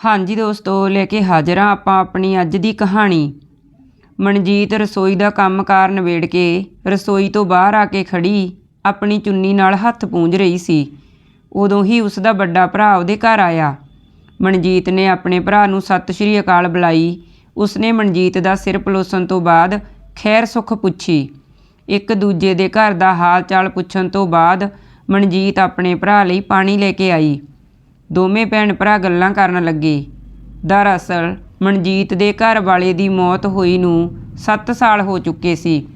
ਹਾਂਜੀ ਦੋਸਤੋ, ਲੈ ਕੇ ਹਾਜ਼ਰ ਹਾਂ ਆਪਾਂ ਆਪਣੀ ਅੱਜ ਦੀ ਕਹਾਣੀ। ਮਨਜੀਤ ਰਸੋਈ ਦਾ ਕੰਮਕਾਰ ਨਿਬੇੜ ਕੇ ਰਸੋਈ ਤੋਂ ਬਾਹਰ ਆ ਕੇ ਖੜੀ ਆਪਣੀ ਚੁੰਨੀ ਨਾਲ ਹੱਥ ਪੂੰਝ ਰਹੀ ਸੀ। ਉਦੋਂ ਹੀ ਉਸ ਦਾ ਵੱਡਾ ਭਰਾ ਉਹਦੇ ਘਰ ਆਇਆ। ਮਨਜੀਤ ਨੇ ਆਪਣੇ ਭਰਾ ਨੂੰ ਸਤਿ ਸ਼੍ਰੀ ਅਕਾਲ ਬੁਲਾਈ। ਉਸਨੇ ਮਨਜੀਤ ਦਾ ਸਿਰ ਪਲੋਸਣ ਤੋਂ ਬਾਅਦ ਖੈਰ ਸੁੱਖ ਪੁੱਛੀ। ਇੱਕ ਦੂਜੇ ਦੇ ਘਰ ਦਾ ਹਾਲ ਚਾਲ ਪੁੱਛਣ ਤੋਂ ਬਾਅਦ ਮਨਜੀਤ ਆਪਣੇ ਭਰਾ ਲਈ ਪਾਣੀ ਲੈ ਕੇ ਆਈ। ਦੋਵੇਂ ਭੈਣ ਭਰਾ ਗੱਲਾਂ ਕਰਨ ਲੱਗੇ। ਦਰਅਸਲ, ਮਨਜੀਤ ਦੇ ਘਰ ਵਾਲੇ ਦੀ ਮੌਤ ਹੋਈ ਨੂੰ 7 ਸਾਲ ਹੋ ਚੁੱਕੇ ਸੀ।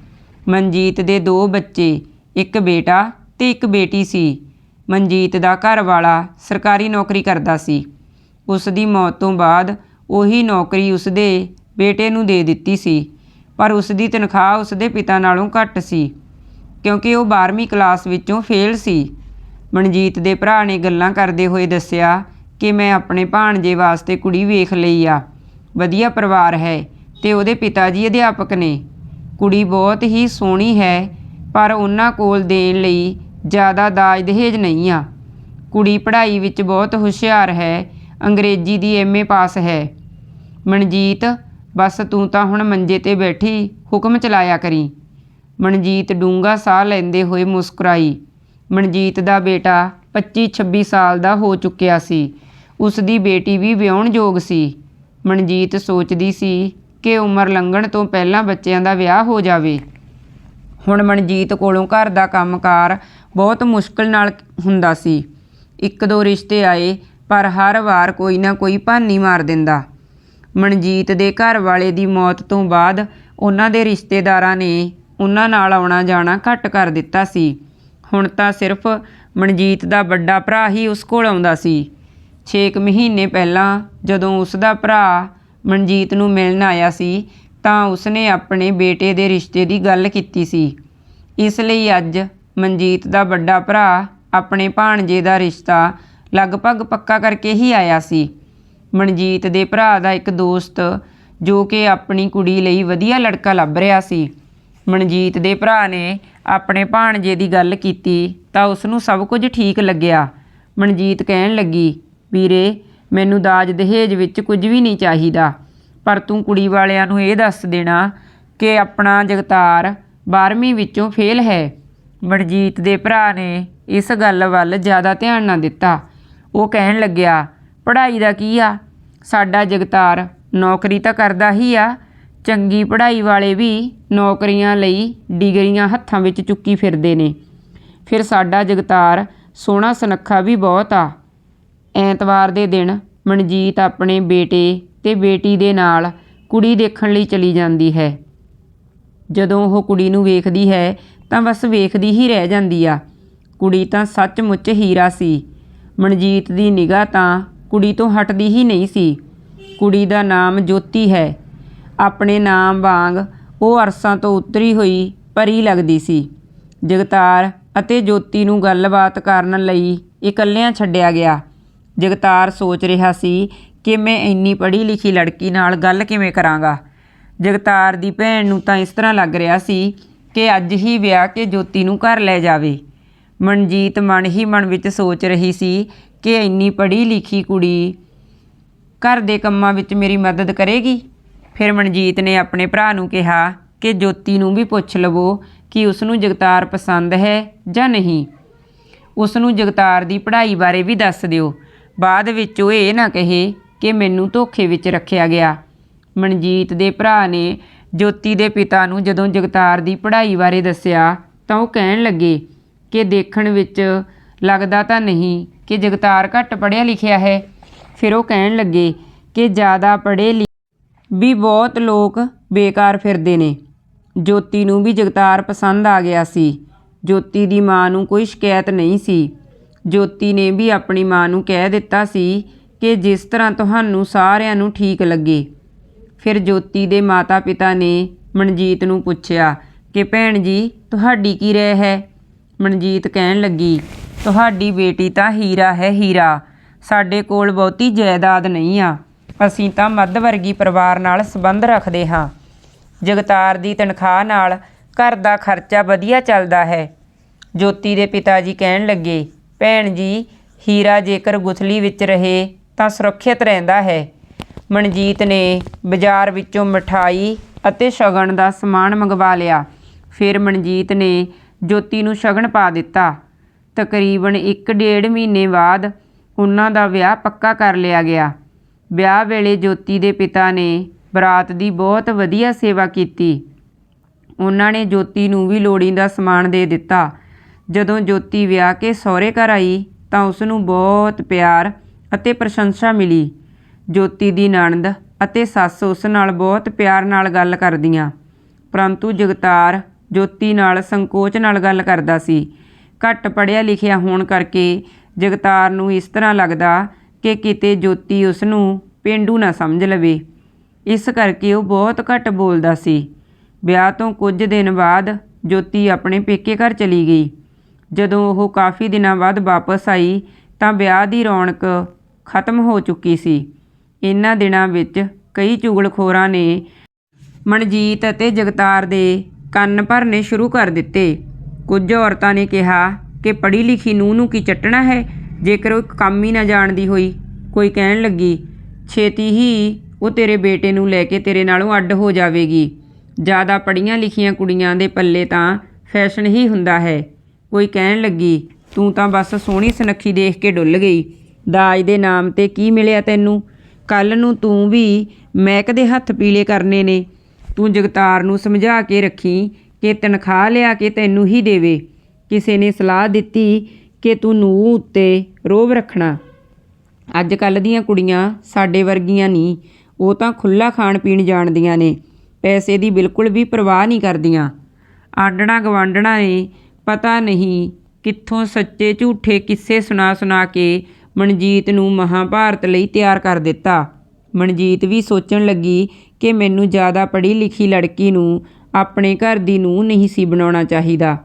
ਮਨਜੀਤ ਦੇ ਦੋ ਬੱਚੇ, ਇੱਕ ਬੇਟਾ ਤੇ ਇੱਕ ਬੇਟੀ ਸੀ। ਮਨਜੀਤ ਦਾ ਘਰ ਵਾਲਾ ਸਰਕਾਰੀ ਨੌਕਰੀ ਕਰਦਾ ਸੀ। ਉਸ ਦੀ ਮੌਤ ਤੋਂ ਬਾਅਦ ਉਹੀ ਨੌਕਰੀ ਉਸਦੇ ਬੇਟੇ ਨੂੰ ਦੇ ਦਿੱਤੀ ਸੀ, ਪਰ ਉਸ ਦੀ ਤਨਖਾਹ ਉਸਦੇ ਪਿਤਾ ਨਾਲੋਂ ਘੱਟ ਸੀ, ਕਿਉਂਕਿ ਉਹ 12ਵੀਂ ਕਲਾਸ ਵਿੱਚੋਂ ਫੇਲ ਸੀ। ਮਨਜੀਤ ਦੇ ਭਰਾ ਨੇ ਗੱਲਾਂ ਕਰਦੇ ਹੋਏ ਦੱਸਿਆ ਕਿ ਮੈਂ ਆਪਣੇ ਭਾਣਜੇ ਵਾਸਤੇ ਕੁੜੀ ਵੇਖ ਲਈ ਆ। ਵਧੀਆ ਪਰਿਵਾਰ ਹੈ ਤੇ ਉਹਦੇ ਪਿਤਾ ਜੀ ਅਧਿਆਪਕ ਨੇ। ਕੁੜੀ ਬਹੁਤ ਹੀ ਸੋਹਣੀ ਹੈ, ਪਰ ਉਹਨਾਂ ਕੋਲ ਦੇਣ ਲਈ ਜ਼ਿਆਦਾ ਦਾਜ ਦਹੇਜ ਨਹੀਂ ਆ। ਕੁੜੀ ਪੜ੍ਹਾਈ ਵਿੱਚ ਬਹੁਤ ਹੁਸ਼ਿਆਰ ਹੈ, ਅੰਗਰੇਜ਼ੀ ਦੀ ਐਮਏ ਪਾਸ ਹੈ। ਮਨਜੀਤ, ਬਸ ਤੂੰ ਤਾਂ ਹੁਣ ਮੰਜੇ ਤੇ ਬੈਠੀ, ਹੁਕਮ ਚਲਾਇਆ ਕਰੀ। ਮਨਜੀਤ ਡੂੰਗਾ ਸਾਹ ਲੈਂਦੇ ਹੋਏ ਮੁਸਕਰਾਈ। ਮਨਜੀਤ ਦਾ ਬੇਟਾ 25-26 ਸਾਲ ਦਾ ਹੋ ਚੁੱਕਿਆ ਸੀ। ਉਸ ਦੀ ਬੇਟੀ ਵੀ ਵਿਆਹੁਣ ਯੋਗ ਸੀ। ਮਨਜੀਤ ਸੋਚਦੀ ਸੀ ਕਿ ਉਮਰ ਲੰਘਣ ਤੋਂ ਪਹਿਲਾਂ ਬੱਚਿਆਂ ਦਾ ਵਿਆਹ ਹੋ ਜਾਵੇ। ਹੁਣ ਮਨਜੀਤ ਕੋਲੋਂ ਘਰ ਦਾ ਕੰਮਕਾਰ ਬਹੁਤ ਮੁਸ਼ਕਲ ਨਾਲ ਹੁੰਦਾ ਸੀ। ਇੱਕ ਦੋ ਰਿਸ਼ਤੇ ਆਏ, ਪਰ ਹਰ ਵਾਰ ਕੋਈ ਨਾ ਕੋਈ ਭਾਨੀ ਮਾਰ ਦਿੰਦਾ। ਮਨਜੀਤ ਦੇ ਘਰ ਵਾਲੇ ਦੀ ਮੌਤ ਤੋਂ ਬਾਅਦ ਉਹਨਾਂ ਦੇ ਰਿਸ਼ਤੇਦਾਰਾਂ ਨੇ ਉਹਨਾਂ ਨਾਲ ਆਉਣਾ ਜਾਣਾ ਘੱਟ ਕਰ ਦਿੱਤਾ ਸੀ। ਹੁਣ ਤਾਂ ਸਿਰਫ ਮਨਜੀਤ ਦਾ ਵੱਡਾ ਭਰਾ ਹੀ ਉਸ ਕੋਲ ਆਉਂਦਾ ਸੀ। 6 ਮਹੀਨੇ ਪਹਿਲਾਂ ਜਦੋਂ ਉਸ ਦਾ ਭਰਾ ਮਨਜੀਤ ਨੂੰ ਮਿਲਣ ਆਇਆ ਸੀ, ਤਾਂ ਉਸਨੇ ਆਪਣੇ ਬੇਟੇ ਦੇ ਰਿਸ਼ਤੇ ਦੀ ਗੱਲ ਕੀਤੀ ਸੀ। ਇਸ ਲਈ ਅੱਜ ਮਨਜੀਤ ਦਾ ਵੱਡਾ ਭਰਾ ਆਪਣੇ ਭਾਣਜੇ ਦਾ ਰਿਸ਼ਤਾ ਲਗਭਗ ਪੱਕਾ ਕਰਕੇ ਹੀ ਆਇਆ ਸੀ। ਮਨਜੀਤ ਦੇ ਭਰਾ ਦਾ ਇੱਕ ਦੋਸਤ ਜੋ ਕਿ ਆਪਣੀ ਕੁੜੀ ਲਈ ਵਧੀਆ ਲੜਕਾ ਲੱਭ ਰਿਹਾ ਸੀ। ਮਨਜੀਤ ਦੇ ਭਰਾ ਨੇ ਆਪਣੇ ਭਾਣਜੇ ਦੀ ਗੱਲ ਕੀਤੀ ਤਾਂ ਉਸ ਨੂੰ ਸਭ ਕੁਝ ਠੀਕ ਲੱਗਿਆ। ਮਨਜੀਤ ਕਹਿਣ ਲੱਗੀ, ਵੀਰੇ, ਮੈਨੂੰ ਦਾਜ ਦਹੇਜ ਵਿੱਚ ਕੁਝ ਵੀ ਨਹੀਂ ਚਾਹੀਦਾ, ਪਰ ਤੂੰ ਕੁੜੀ ਵਾਲਿਆਂ ਨੂੰ ਇਹ ਦੱਸ ਦੇਣਾ ਕਿ ਆਪਣਾ ਜਗਤਾਰ 12ਵੀਂ ਵਿੱਚੋਂ ਫੇਲ ਹੈ। ਮਨਜੀਤ ਦੇ ਭਰਾ ਨੇ ਇਸ ਗੱਲ ਵੱਲ ਜ਼ਿਆਦਾ ਧਿਆਨ ਨਾ ਦਿੱਤਾ। ਉਹ ਕਹਿਣ ਲੱਗਿਆ, ਪੜ੍ਹਾਈ ਦਾ ਕੀ ਆ? ਸਾਡਾ ਜਗਤਾਰ ਨੌਕਰੀ ਤਾਂ ਕਰਦਾ ਹੀ ਆ ਚੰਗੀ ਪੜ੍ਹਾਈ ਵਾਲੇ ਵੀ ਨੌਕਰੀਆਂ ਲਈ ਡਿਗਰੀਆਂ ਹੱਥਾਂ ਵਿੱਚ ਚੁੱਕੀ ਫਿਰਦੇ ਨੇ। ਫਿਰ ਸਾਡਾ ਜਗਤਾਰ ਸੋਹਣਾ ਸੁਨੱਖਾ ਵੀ ਬਹੁਤ ਆ। ਐਤਵਾਰ ਦੇ ਦਿਨ ਮਨਜੀਤ ਆਪਣੇ ਬੇਟੇ ਤੇ ਬੇਟੀ ਦੇ ਨਾਲ ਕੁੜੀ ਦੇਖਣ ਲਈ ਚਲੀ ਜਾਂਦੀ ਹੈ। ਜਦੋਂ ਉਹ ਕੁੜੀ ਨੂੰ ਵੇਖਦੀ ਹੈ ਤਾਂ ਬਸ ਵੇਖਦੀ ਹੀ ਰਹਿ ਜਾਂਦੀ ਆ। ਕੁੜੀ ਤਾਂ ਸੱਚਮੁੱਚ ਹੀਰਾ ਸੀ। ਮਨਜੀਤ ਦੀ ਨਿਗਾਹ ਤਾਂ ਕੁੜੀ ਤੋਂ ਹਟਦੀ ਹੀ ਨਹੀਂ ਸੀ। ਕੁੜੀ ਦਾ ਨਾਮ ਜੋਤੀ ਹੈ। ਆਪਣੇ ਨਾਮ ਵਾਂਗ ਉਹ ਅਰਸਾਂ ਤੋਂ ਉਤਰੀ ਹੋਈ ਪਰੀ ਲੱਗਦੀ ਸੀ। ਜਗਤਾਰ ਅਤੇ ਜੋਤੀ ਨੂੰ ਗੱਲਬਾਤ ਕਰਨ ਲਈ ਇਕੱਲਿਆਂ ਛੱਡਿਆ ਗਿਆ। ਜਗਤਾਰ ਸੋਚ ਰਿਹਾ ਸੀ ਕਿ ਮੈਂ ਇੰਨੀ ਪੜ੍ਹੀ ਲਿਖੀ ਲੜਕੀ ਨਾਲ ਗੱਲ ਕਿਵੇਂ ਕਰਾਂਗਾ। ਜਗਤਾਰ ਦੀ ਭੈਣ ਨੂੰ ਤਾਂ ਇਸ ਤਰ੍ਹਾਂ ਲੱਗ ਰਿਹਾ ਸੀ ਕਿ ਅੱਜ ਹੀ ਵਿਆਹ ਕੇ ਜੋਤੀ ਨੂੰ ਘਰ ਲੈ ਜਾਵੇ। ਮਨਜੀਤ ਮਨ ਹੀ ਮਨ ਵਿੱਚ ਸੋਚ ਰਹੀ ਸੀ ਕਿ ਇੰਨੀ ਪੜ੍ਹੀ ਲਿਖੀ ਕੁੜੀ ਘਰ ਦੇ ਕੰਮਾਂ ਵਿੱਚ ਮੇਰੀ ਮਦਦ ਕਰੇਗੀ। ਫਿਰ ਮਨਜੀਤ ਨੇ ਆਪਣੇ ਭਰਾ ਨੂੰ ਕਿਹਾ ਕਿ ਜੋਤੀ ਨੂੰ ਵੀ ਪੁੱਛ ਲਵੋ ਕਿ ਉਸ ਨੂੰ ਜਗਤਾਰ ਪਸੰਦ ਹੈ ਜਾਂ ਨਹੀਂ। ਉਸ ਨੂੰ ਜਗਤਾਰ ਦੀ ਪੜ੍ਹਾਈ ਬਾਰੇ ਵੀ ਦੱਸ ਦਿਓ। ਬਾਅਦ ਵਿੱਚ ਉਹ ਇਹ ਨਾ ਕਹੇ ਕਿ ਮੈਨੂੰ ਧੋਖੇ ਵਿੱਚ ਰੱਖਿਆ ਗਿਆ। ਮਨਜੀਤ ਦੇ ਭਰਾ ਨੇ ਜੋਤੀ ਦੇ ਪਿਤਾ ਨੂੰ ਜਦੋਂ ਜਗਤਾਰ ਦੀ ਪੜ੍ਹਾਈ ਬਾਰੇ ਦੱਸਿਆ ਤਾਂ ਉਹ ਕਹਿਣ ਲੱਗੇ ਕਿ ਦੇਖਣ ਵਿੱਚ ਲੱਗਦਾ ਤਾਂ ਨਹੀਂ ਕਿ ਜਗਤਾਰ ਘੱਟ ਪੜ੍ਹਿਆ ਲਿਖਿਆ ਹੈ। ਫਿਰ ਉਹ ਕਹਿਣ ਲੱਗੇ ਕਿ ਜ਼ਿਆਦਾ ਪੜ੍ਹੇ ਲਿ ਵੀ ਬਹੁਤ ਲੋਕ ਬੇਕਾਰ ਫਿਰਦੇ ਨੇ। ਜੋਤੀ ਨੂੰ ਵੀ ਜਗਤਾਰ ਪਸੰਦ ਆ ਗਿਆ ਸੀ। ਜੋਤੀ ਦੀ ਮਾਂ ਨੂੰ ਕੋਈ ਸ਼ਿਕਾਇਤ ਨਹੀਂ ਸੀ। ਜੋਤੀ ਨੇ ਵੀ ਆਪਣੀ ਮਾਂ ਨੂੰ ਕਹਿ ਦਿੱਤਾ ਸੀ ਕਿ ਜਿਸ ਤਰ੍ਹਾਂ ਤੁਹਾਨੂੰ ਸਾਰਿਆਂ ਨੂੰ ਠੀਕ ਲੱਗੇ। ਫਿਰ ਜੋਤੀ ਦੇ ਮਾਤਾ-ਪਿਤਾ ਨੇ ਮਨਜੀਤ ਨੂੰ ਪੁੱਛਿਆ ਕਿ, ਭੈਣ ਜੀ, ਤੁਹਾਡੀ ਕੀ ਰਹਿ ਹੈ? ਮਨਜੀਤ ਕਹਿਣ ਲੱਗੀ, ਤੁਹਾਡੀ ਬੇਟੀ ਤਾਂ ਹੀਰਾ ਹੈ ਹੀਰਾ। ਸਾਡੇ ਕੋਲ ਬਹੁਤੀ ਜਾਇਦਾਦ ਨਹੀਂ ਆ। ਅਸੀਂ ਤਾਂ ਮੱਧ ਵਰਗੀ ਪਰਿਵਾਰ ਨਾਲ ਸੰਬੰਧ ਰੱਖਦੇ ਹਾਂ। ਜਗਤਾਰ ਦੀ ਤਨਖਾਹ ਨਾਲ ਘਰ ਦਾ ਖਰਚਾ ਵਧੀਆ ਚੱਲਦਾ ਹੈ। ਜੋਤੀ ਦੇ ਪਿਤਾ ਜੀ ਕਹਿਣ ਲੱਗੇ, ਭੈਣ ਜੀ, ਹੀਰਾ ਜੇਕਰ ਗੁਥਲੀ ਵਿੱਚ ਰਹੇ ਤਾਂ ਸੁਰੱਖਿਅਤ ਰਹਿੰਦਾ ਹੈ। ਮਨਜੀਤ ਨੇ ਬਾਜ਼ਾਰ ਵਿੱਚੋਂ ਮਠਾਈ ਅਤੇ ਸ਼ਗਨ ਦਾ ਸਮਾਨ ਮੰਗਵਾ ਲਿਆ। ਫਿਰ ਮਨਜੀਤ ਨੇ ਜੋਤੀ ਨੂੰ ਸ਼ਗਨ ਪਾ ਦਿੱਤਾ। ਤਕਰੀਬਨ 1.5 ਮਹੀਨੇ ਬਾਅਦ ਉਹਨਾਂ ਦਾ ਵਿਆਹ ਪੱਕਾ ਕਰ ਲਿਆ ਗਿਆ। ਵਿਆਹ ਵੇਲੇ ਜੋਤੀ ਦੇ ਪਿਤਾ ਨੇ ਬਰਾਤ ਦੀ ਬਹੁਤ ਵਧੀਆ ਸੇਵਾ ਕੀਤੀ। ਉਹਨਾਂ ਨੇ ਜੋਤੀ ਨੂੰ ਵੀ ਲੋੜੀਂਦਾ ਸਮਾਨ ਦੇ ਦਿੱਤਾ। ਜਦੋਂ ਜੋਤੀ ਵਿਆਹ ਕੇ ਸਹੁਰੇ ਘਰ ਆਈ, ਤਾਂ ਉਸ ਨੂੰ ਬਹੁਤ ਪਿਆਰ ਅਤੇ ਪ੍ਰਸ਼ੰਸਾ ਮਿਲੀ। ਜੋਤੀ ਦੀ ਨਣਦ ਅਤੇ ਸੱਸ ਉਸ ਨਾਲ ਬਹੁਤ ਪਿਆਰ ਨਾਲ ਗੱਲ ਕਰਦੀਆਂ। ਪਰੰਤੂ ਜਗਤਾਰ ਜੋਤੀ ਨਾਲ ਸੰਕੋਚ ਨਾਲ ਗੱਲ ਕਰਦਾ ਸੀ। ਘੱਟ ਪੜ੍ਹਿਆ ਲਿਖਿਆ ਹੋਣ ਕਰਕੇ ਜਗਤਾਰ ਨੂੰ ਇਸ ਤਰ੍ਹਾਂ ਲੱਗਦਾ ਕਿ ਕਿਤੇ ਜੋਤੀ ਉਸ ਨੂੰ ਪੇਂਡੂ ਨਾ ਸਮਝ ਲਵੇ। ਇਸ ਕਰਕੇ ਉਹ ਬਹੁਤ ਘੱਟ ਬੋਲਦਾ ਸੀ। ਵਿਆਹ ਤੋਂ ਕੁਝ ਦਿਨ ਬਾਅਦ ਜੋਤੀ ਆਪਣੇ ਪੇਕੇ ਘਰ ਚਲੀ ਗਈ। ਜਦੋਂ ਉਹ ਕਾਫੀ ਦਿਨਾਂ ਬਾਅਦ ਵਾਪਸ ਆਈ ਤਾਂ ਵਿਆਹ ਦੀ ਰੌਣਕ ਖਤਮ ਹੋ ਚੁੱਕੀ ਸੀ। ਇਹਨਾਂ ਦਿਨਾਂ ਵਿੱਚ ਕਈ ਚੁਗਲਖੋਰਾਂ ਨੇ ਮਨਜੀਤ ਅਤੇ ਜਗਤਾਰ ਦੇ ਕੰਨ ਭਰਨੇ ਸ਼ੁਰੂ ਕਰ ਦਿੱਤੇ। ਕੁਝ ਔਰਤਾਂ ਨੇ ਕਿਹਾ ਕਿ ਪੜ੍ਹੀ ਲਿਖੀ ਨੂੰਹ ਨੂੰ ਕੀ ਚੱਟਣਾ ਹੈ? ਜੇਕਰ ਉਹ ਕੰਮ ਹੀ ਨਾ ਜਾਣਦੀ ਹੋਈ, ਕੋਈ ਕਹਿਣ ਲੱਗੀ, ਛੇਤੀ ਹੀ ਉਹ ਤੇਰੇ ਬੇਟੇ ਨੂੰ ਲੈ ਕੇ ਤੇਰੇ ਨਾਲੋਂ ਅੱਡ ਹੋ ਜਾਵੇਗੀ। ਜ਼ਿਆਦਾ ਪੜ੍ਹੀਆਂ ਲਿਖੀਆਂ ਕੁੜੀਆਂ ਦੇ ਪੱਲੇ ਤਾਂ ਫੈਸ਼ਨ ਹੀ ਹੁੰਦਾ ਹੈ। ਕੋਈ ਕਹਿਣ ਲੱਗੀ, ਤੂੰ ਤਾਂ ਬਸ ਸੋਹਣੀ ਸੁਨੱਖੀ ਦੇਖ ਕੇ ਡੁੱਲ ਗਈ। ਦਾਜ ਦੇ ਨਾਮ ਤੇ ਕੀ ਮਿਲਿਆ ਤੈਨੂੰ? ਕੱਲ ਨੂੰ ਤੂੰ ਵੀ ਮਹਿਕ ਦੇ ਹੱਥ ਪੀਲੇ ਕਰਨੇ ਨੇ। ਤੂੰ ਜਗਤਾਰ ਨੂੰ ਸਮਝਾ ਕੇ ਰੱਖੀ ਕਿ ਤਨਖਾਹ ਲਿਆ ਕੇ ਤੈਨੂੰ ਹੀ ਦੇਵੇ। ਕਿਸੇ ਨੇ ਸਲਾਹ ਦਿੱਤੀ ਕਿ ਤੂੰ ਨੂੰਹ ਉੱਤੇ ਰੋਬ ਰੱਖਣਾ। ਅੱਜ ਕੱਲ ਦੀਆਂ ਕੁੜੀਆਂ ਸਾਡੇ ਵਰਗੀਆਂ ਨਹੀਂ ਉਹ ਤਾਂ ਖੁੱਲਾ ਖਾਣ ਪੀਣ ਜਾਣਦੀਆਂ ਨੇ, ਪੈਸੇ ਦੀ ਬਿਲਕੁਲ ਵੀ ਪਰਵਾਹ ਨਹੀਂ ਕਰਦੀਆਂ। ਆਂਡਣਾ ਗਵਾਂਡਣਾ ਨੇ ਪਤਾ ਨਹੀਂ ਕਿੱਥੋਂ ਸੱਚੇ ਝੂਠੇ ਕਿੱਸੇ ਸੁਣਾ ਸੁਣਾ ਕੇ ਮਨਜੀਤ ਨੂੰ ਮਹਾਭਾਰਤ ਲਈ ਤਿਆਰ ਕਰ ਦਿੱਤਾ। ਮਨਜੀਤ ਵੀ ਸੋਚਣ ਲੱਗੀ ਕਿ ਮੈਨੂੰ ਜ਼ਿਆਦਾ ਪੜ੍ਹੀ ਲਿਖੀ ਲੜਕੀ ਨੂੰ ਆਪਣੇ ਘਰ ਦੀ ਨੂੰਹ ਨਹੀਂ ਸੀ ਬਣਾਉਣਾ ਚਾਹੀਦਾ।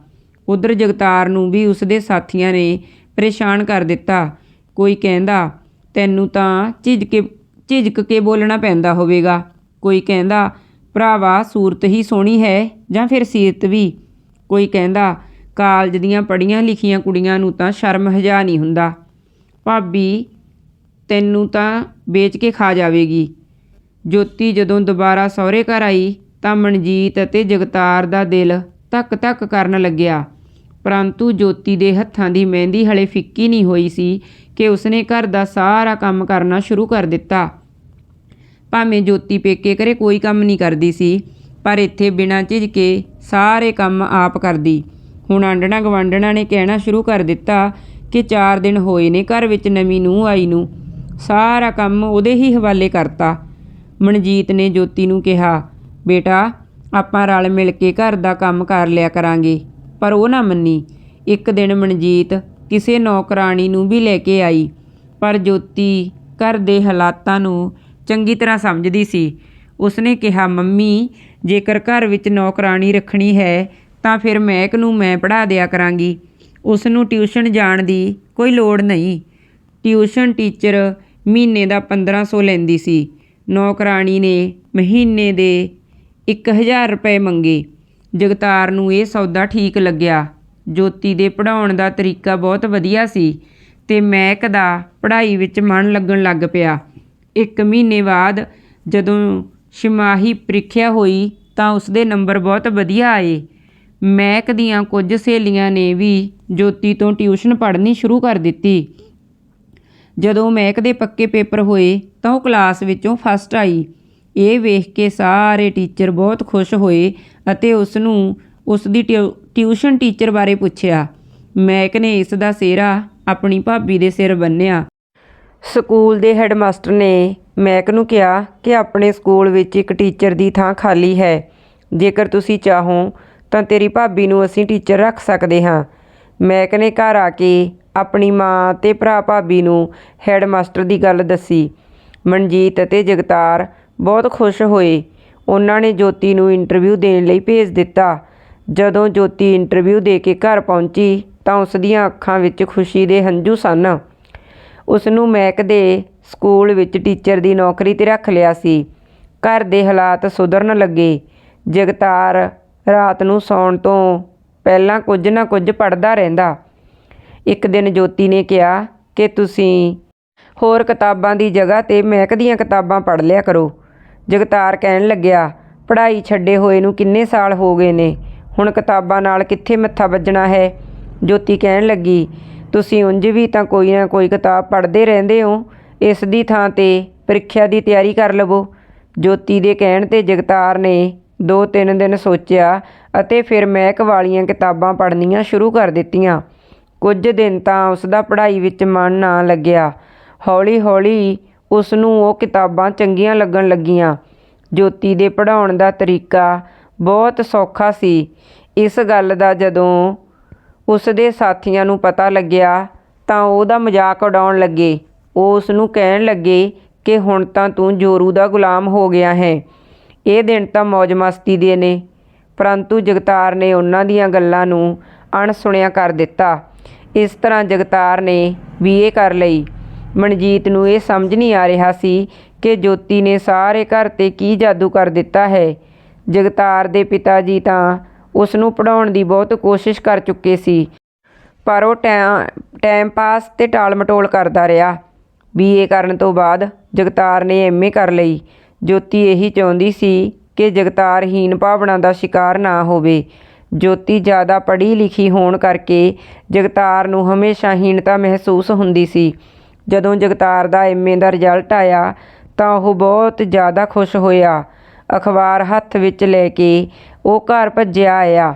ਉਧਰ ਜਗਤਾਰ ਨੂੰ ਵੀ ਉਸਦੇ ਸਾਥੀਆਂ ਨੇ ਪਰੇਸ਼ਾਨ ਕਰ ਦਿੱਤਾ। ਕੋਈ ਕਹਿੰਦਾ, ਤੈਨੂੰ ਤਾਂ ਝਿਜਕੇ ਝਿਜਕ ਕੇ ਬੋਲਣਾ ਪੈਂਦਾ ਹੋਵੇਗਾ। ਕੋਈ ਕਹਿੰਦਾ, ਭਰਾਵਾ, ਸੂਰਤ ਹੀ ਸੋਹਣੀ ਹੈ ਜਾਂ ਫਿਰ ਸੀਰਤ ਵੀ? ਕੋਈ ਕਹਿੰਦਾ, ਕਾਲਜ ਦੀਆਂ ਪੜ੍ਹੀਆਂ ਲਿਖੀਆਂ ਕੁੜੀਆਂ ਨੂੰ ਤਾਂ ਸ਼ਰਮ ਹਜਾ ਨਹੀਂ ਹੁੰਦਾ। ਭਾਬੀ, ਤੈਨੂੰ ਤਾਂ ਵੇਚ ਕੇ ਖਾ ਜਾਵੇਗੀ। ਜੋਤੀ ਜਦੋਂ ਦੁਬਾਰਾ ਸਹੁਰੇ ਘਰ ਆਈ ਤਾਂ ਮਨਜੀਤ ਅਤੇ ਜਗਤਾਰ ਦਾ ਦਿਲ ਧੱਕ ਧੱਕ ਕਰਨ ਲੱਗਿਆ। ਪਰੰਤੂ ਜੋਤੀ ਦੇ ਹੱਥਾਂ ਦੀ ਮਹਿੰਦੀ ਹਲੇ ਫਿੱਕੀ ਨਹੀਂ ਹੋਈ ਸੀ ਕਿ ਉਸਨੇ ਘਰ ਦਾ ਸਾਰਾ ਕੰਮ ਕਰਨਾ ਸ਼ੁਰੂ ਕਰ ਦਿੱਤਾ। ਭਾਵੇਂ ਜੋਤੀ ਪੇਕੇ ਘਰੇ ਕੋਈ ਕੰਮ ਨਹੀਂ ਕਰਦੀ ਸੀ, ਪਰ ਇੱਥੇ ਬਿਨਾਂ ਝਿਜਕੇ ਸਾਰੇ ਕੰਮ ਆਪ ਕਰਦੀ। ਹੁਣ ਆਂਡਣਾ ਗਵਾਂਡਣਾ ਨੇ ਕਹਿਣਾ ਸ਼ੁਰੂ ਕਰ ਦਿੱਤਾ ਕਿ 4 ਦਿਨ ਹੋਏ ਨੇ ਘਰ ਵਿੱਚ ਨਵੀਂ ਨੂੰਹ ਆਈ ਨੂੰ। ਸਾਰਾ ਕੰਮ ਉਹਦੇ ਹੀ ਹਵਾਲੇ ਕਰਤਾ। ਮਨਜੀਤ ਨੇ ਜੋਤੀ ਨੂੰ ਕਿਹਾ, ਬੇਟਾ, ਆਪਾਂ ਰਲ ਮਿਲ ਕੇ ਘਰ ਦਾ ਕੰਮ ਕਰ ਲਿਆ ਕਰਾਂਗੇ। ਪਰ ਉਹ ਨਾ ਮੰਨੀ। ਇੱਕ ਦਿਨ ਮਨਜੀਤ ਕਿਸੇ ਨੌਕਰਾਣੀ ਨੂੰ ਵੀ ਲੈ ਕੇ ਆਈ, ਪਰ ਜੋਤੀ ਘਰ ਦੇ ਹਾਲਾਤਾਂ ਨੂੰ ਚੰਗੀ ਤਰ੍ਹਾਂ ਸਮਝਦੀ ਸੀ। ਉਸਨੇ ਕਿਹਾ, ਮੰਮੀ, ਜੇਕਰ ਘਰ ਵਿੱਚ ਨੌਕਰਾਣੀ ਰੱਖਣੀ ਹੈ, ਤਾਂ ਫਿਰ ਮਹਿਕ ਨੂੰ ਮੈਂ ਪੜ੍ਹਾ ਦਿਆ ਕਰਾਂਗੀ। ਉਸ ਨੂੰ ਟਿਊਸ਼ਨ ਜਾਣ ਦੀ ਕੋਈ ਲੋੜ ਨਹੀਂ। ਟਿਊਸ਼ਨ ਟੀਚਰ ਮਹੀਨੇ ਦਾ 1500 ਲੈਂਦੀ ਸੀ। ਨੌਕਰਾਣੀ ਨੇ ਮਹੀਨੇ ਦੇ 1000 ਰੁਪਏ ਮੰਗੇ। ਜਗਤਾਰ ਨੂੰ ਇਹ ਸੌਦਾ ਠੀਕ ਲੱਗਿਆ। ਜੋਤੀ ਦੇ ਪੜਾਉਣ ਦਾ ਤਰੀਕਾ ਬਹੁਤ ਵਧੀਆ ਸੀ ਤੇ ਮਹਿਕ ਦਾ ਪੜ੍ਹਾਈ ਵਿੱਚ ਮਨ ਲੱਗਣ ਲੱਗ ਪਿਆ। ਇੱਕ ਮਹੀਨੇ ਬਾਅਦ ਜਦੋਂ ਛਿਮਾਹੀ ਪ੍ਰੀਖਿਆ ਹੋਈ ਤਾਂ ਉਸਦੇ ਨੰਬਰ ਬਹੁਤ ਵਧੀਆ ਆਏ। ਮਹਿਕ ਦੀਆਂ ਕੁਝ ਸਹੇਲੀਆਂ ਨੇ ਵੀ ਜੋਤੀ ਤੋਂ ਟਿਊਸ਼ਨ ਪੜ੍ਹਨੀ ਸ਼ੁਰੂ ਕਰ ਦਿੱਤੀ। ਜਦੋਂ ਮਹਿਕ ਦੇ ਪੱਕੇ ਪੇਪਰ ਹੋਏ ਤਾਂ ਉਹ ਕਲਾਸ ਵਿੱਚੋਂ ਫਸਟ ਆਈ। ਇਹ ਵੇਖ ਕੇ ਸਾਰੇ ਟੀਚਰ ਬਹੁਤ ਖੁਸ਼ ਹੋਏ ਅਤੇ ਉਸ ਨੂੰ ਉਸ ਦੀ ਟਿਊ- ਟਿਊਸ਼ਨ ਟੀਚਰ ਬਾਰੇ ਪੁੱਛਿਆ। ਮੈਕ ਨੇ ਇਸ ਦਾ ਸਿਹਰਾ ਆਪਣੀ ਭਾਬੀ ਦੇ ਸਿਰ ਬੰਨਿਆ। ਸਕੂਲ ਦੇ ਹੈਡਮਾਸਟਰ ਨੇ ਮੈਕ ਨੂੰ ਕਿਹਾ ਕਿ ਆਪਣੇ ਸਕੂਲ ਵਿੱਚ ਇੱਕ ਟੀਚਰ ਦੀ ਥਾਂ ਖਾਲੀ ਹੈ। ਜੇਕਰ ਤੁਸੀਂ ਚਾਹੋ ਤਾਂ ਤੇਰੀ ਭਾਬੀ ਨੂੰ ਅਸੀਂ ਟੀਚਰ ਰੱਖ ਸਕਦੇ ਹਾਂ। ਮੈਕ ਨੇ ਘਰ ਆ ਕੇ ਆਪਣੀ ਮਾਂ ਤੇ ਭਰਾ ਭਾਬੀ ਨੂੰ ਹੈਡਮਾਸਟਰ ਦੀ ਗੱਲ ਦੱਸੀ। ਮਨਜੀਤ ਅਤੇ ਜਗਤਾਰ ਬਹੁਤ ਖੁਸ਼ ਹੋਏ। ਉਹਨਾਂ ਨੇ ਜੋਤੀ ਨੂੰ ਇੰਟਰਵਿਊ ਦੇਣ ਲਈ ਭੇਜ ਦਿੱਤਾ। ਜਦੋਂ ਜੋਤੀ ਇੰਟਰਵਿਊ ਦੇ ਕੇ ਘਰ ਪਹੁੰਚੀ ਤਾਂ ਉਸ ਦੀਆਂ ਅੱਖਾਂ ਵਿੱਚ ਖੁਸ਼ੀ ਦੇ ਹੰਝੂ ਸਨ। ਉਸ ਨੂੰ ਮੈਕ ਦੇ ਸਕੂਲ ਵਿੱਚ ਟੀਚਰ ਦੀ ਨੌਕਰੀ ਤੇ ਰੱਖ ਲਿਆ ਸੀ। ਘਰ ਦੇ ਹਾਲਾਤ ਸੁਧਰਨ ਲੱਗੇ। ਜਗਤਾਰ ਰਾਤ ਨੂੰ ਸੌਣ ਤੋਂ ਪਹਿਲਾਂ ਕੁਝ ਨਾ ਕੁਝ ਪੜਦਾ ਰਹਿੰਦਾ। ਇੱਕ ਦਿਨ ਜੋਤੀ ਨੇ ਕਿਹਾ ਕਿ ਤੁਸੀਂ ਹੋਰ ਕਿਤਾਬਾਂ ਦੀ ਜਗ੍ਹਾ ਤੇ ਮਹਿਕ ਦੀਆਂ ਕਿਤਾਬਾਂ ਪੜ੍ਹ ਲਿਆ ਕਰੋ। ਜਗਤਾਰ ਕਹਿਣ ਲੱਗਿਆ, ਪੜ੍ਹਾਈ ਛੱਡੇ ਹੋਏ ਨੂੰ ਕਿੰਨੇ ਸਾਲ ਹੋ ਗਏ ਨੇ? ਹੁਣ ਕਿਤਾਬਾਂ ਨਾਲ ਕਿੱਥੇ ਮੱਥਾ ਵੱਜਣਾ ਹੈ? ਜੋਤੀ ਕਹਿਣ ਲੱਗੀ, ਤੁਸੀਂ ਉਂਝ ਵੀ ਤਾਂ ਕੋਈ ਨਾ ਕੋਈ ਕਿਤਾਬ ਪੜ੍ਹਦੇ ਰਹਿੰਦੇ ਹੋ। ਇਸ ਦੀ ਥਾਂ ਤੇ ਪ੍ਰੀਖਿਆ ਦੀ ਤਿਆਰੀ ਕਰ ਲਵੋ। ਜੋਤੀ ਦੇ ਕਹਿਣ ਤੇ ਜਗਤਾਰ ਨੇ ਦੋ ਤਿੰਨ ਦਿਨ ਸੋਚਿਆ ਅਤੇ ਫਿਰ ਮਹਿਕ ਵਾਲੀਆਂ ਕਿਤਾਬਾਂ ਪੜ੍ਹਨੀਆਂ ਸ਼ੁਰੂ ਕਰ ਦਿੱਤੀਆਂ। ਕੁਝ ਦਿਨ ਤਾਂ ਉਸ ਦਾ ਪੜ੍ਹਾਈ ਵਿੱਚ ਮਨ ਨਾ ਲੱਗਿਆ। ਹੌਲੀ-ਹੌਲੀ ਉਸ ਨੂੰ ਉਹ ਕਿਤਾਬਾਂ ਚੰਗੀਆਂ ਲੱਗਣ ਲੱਗੀਆਂ। ਜੋਤੀ ਦੇ ਪੜ੍ਹਾਉਣ ਦਾ ਤਰੀਕਾ ਬਹੁਤ ਸੌਖਾ ਸੀ। ਇਸ ਗੱਲ ਦਾ ਜਦੋਂ ਉਸ ਦੇ ਸਾਥੀਆਂ ਨੂੰ ਪਤਾ ਲੱਗਿਆ ਤਾਂ ਉਹਦਾ ਮਜ਼ਾਕ ਉਡਾਉਣ ਲੱਗੇ। ਉਹ ਉਸ ਨੂੰ ਕਹਿਣ ਲੱਗੇ ਕਿ ਹੁਣ ਤਾਂ ਤੂੰ ਜੋਰੂ ਦਾ ਗੁਲਾਮ ਹੋ ਗਿਆ ਹੈ। ਇਹ ਦਿਨ ਤਾਂ ਮौज ਮਸਤੀ ਦੇ ਨੇ। ਪਰੰਤੂ ਜਗਤਾਰ ਨੇ ਉਹਨਾਂ ਦੀਆਂ ਗੱਲਾਂ ਨੂੰ ਅਣਸੁਣਿਆ ਕਰ ਦਿੱਤਾ। ਇਸ ਤਰ੍ਹਾਂ ਜਗਤਾਰ ਨੇ ਬੀਏ ਕਰ ਲਈ। ਮਨਜੀਤ ਨੂੰ ਇਹ ਸਮਝ ਨਹੀਂ ਆ ਰਿਹਾ ਸੀ ਕਿ ਜੋਤੀ ਨੇ ਸਾਰੇ ਘਰ ਤੇ ਕੀ ਜਾਦੂ ਕਰ ਦਿੱਤਾ ਹੈ। ਜਗਤਾਰ ਦੇ ਪਿਤਾ ਜੀ ਤਾਂ ਉਸ ਨੂੰ ਪੜਾਉਣ ਦੀ ਬਹੁਤ ਕੋਸ਼ਿਸ਼ ਕਰ ਚੁੱਕੇ ਸੀ, ਪਰ ਉਹ ਟੈਂ- ਟਾਈਮ ਪਾਸ ਤੇ ਟਾਲ ਮਟੋਲ ਕਰਦਾ ਰਿਹਾ। ਬੀਏ ਕਰਨ ਤੋਂ ਬਾਅਦ ਜਗਤਾਰ ਨੇ ਐਮਏ ਕਰ ਲਈ। ਜੋਤੀ ਇਹੀ ਚਾਹੁੰਦੀ ਸੀ ਕਿ ਜਗਤਾਰ ਹੀਨ ਭਾਵਨਾ ਦਾ ਸ਼ਿਕਾਰ ਨਾ ਹੋਵੇ। ਜੋਤੀ ਜ਼ਿਆਦਾ ਪੜ੍ਹੀ ਲਿਖੀ ਹੋਣ ਕਰਕੇ ਜਗਤਾਰ ਨੂੰ ਹਮੇਸ਼ਾ ਹੀਣਤਾ ਮਹਿਸੂਸ ਹੁੰਦੀ ਸੀ। ਜਦੋਂ ਜਗਤਾਰ ਦਾ ਐਮਏ ਦਾ ਰਿਜ਼ਲਟ ਆਇਆ ਤਾਂ ਉਹ ਬਹੁਤ ਜ਼ਿਆਦਾ ਖੁਸ਼ ਹੋਇਆ। ਅਖਬਾਰ ਹੱਥ ਵਿੱਚ ਲੈ ਕੇ ਉਹ ਘਰ ਭੱਜਿਆ ਆਇਆ।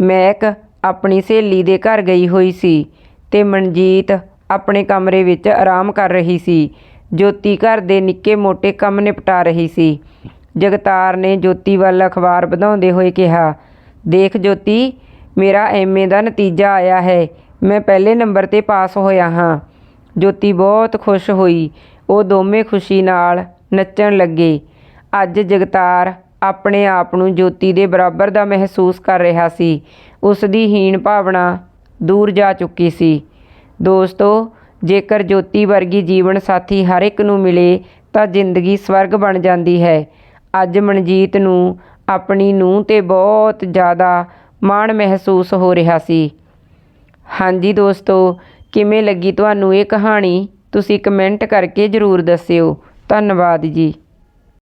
ਮਹਿਕ ਆਪਣੀ ਸਹੇਲੀ ਦੇ ਘਰ ਗਈ ਹੋਈ ਸੀ ਤੇ ਮਨਜੀਤ ਆਪਣੇ ਕਮਰੇ ਵਿੱਚ ਆਰਾਮ ਕਰ ਰਹੀ ਸੀ। ਜੋਤੀ ਘਰ ਦੇ ਨਿੱਕੇ ਮੋਟੇ ਕੰਮ ਨਿਪਟਾ ਰਹੀ ਸੀ। ਜਗਤਾਰ ਨੇ ਜੋਤੀ ਵੱਲ ਅਖਬਾਰ ਵਧਾਉਂਦੇ ਹੋਏ ਕਿਹਾ, ਦੇਖ ਜੋਤੀ, ਮੇਰਾ ਐਮਏ ਦਾ ਨਤੀਜਾ ਆਇਆ ਹੈ। ਮੈਂ ਪਹਿਲੇ ਨੰਬਰ ਤੇ ਪਾਸ ਹੋਇਆ ਹਾਂ। ਜੋਤੀ ਬਹੁਤ ਖੁਸ਼ ਹੋਈ। ਉਹ ਦੋਵੇਂ ਖੁਸ਼ੀ ਨਾਲ ਨੱਚਣ ਲੱਗੇ। ਅੱਜ ਜਗਤਾਰ ਆਪਣੇ ਆਪ ਨੂੰ ਜੋਤੀ ਦੇ ਬਰਾਬਰ ਦਾ ਮਹਿਸੂਸ ਕਰ ਰਿਹਾ ਸੀ। ਉਸ ਦੀ ਹੀਣ ਭਾਵਨਾ ਦੂਰ ਜਾ ਚੁੱਕੀ ਸੀ। ਦੋਸਤੋ, ਜੇਕਰ ਜੋਤੀ ਵਰਗੀ ਜੀਵਨ ਸਾਥੀ ਹਰ ਇੱਕ ਨੂੰ ਮਿਲੇ ਤਾਂ ਜ਼ਿੰਦਗੀ ਸਵਰਗ ਬਣ ਜਾਂਦੀ ਹੈ। ਅੱਜ ਮਨਜੀਤ ਨੂੰ ਆਪਣੀ ਨੂੰਹ ਤੇ ਬਹੁਤ ਜ਼ਿਆਦਾ ਮਾਣ ਮਹਿਸੂਸ ਹੋ ਰਿਹਾ ਸੀ। ਹਾਂਜੀ ਦੋਸਤੋ ਕਿਵੇਂ ਲੱਗੀ ਤੁਹਾਨੂੰ ਇਹ ਕਹਾਣੀ ਤੁਸੀਂ ਕਮੈਂਟ ਕਰਕੇ ਜ਼ਰੂਰ ਦੱਸਿਓ। ਧੰਨਵਾਦ ਜੀ।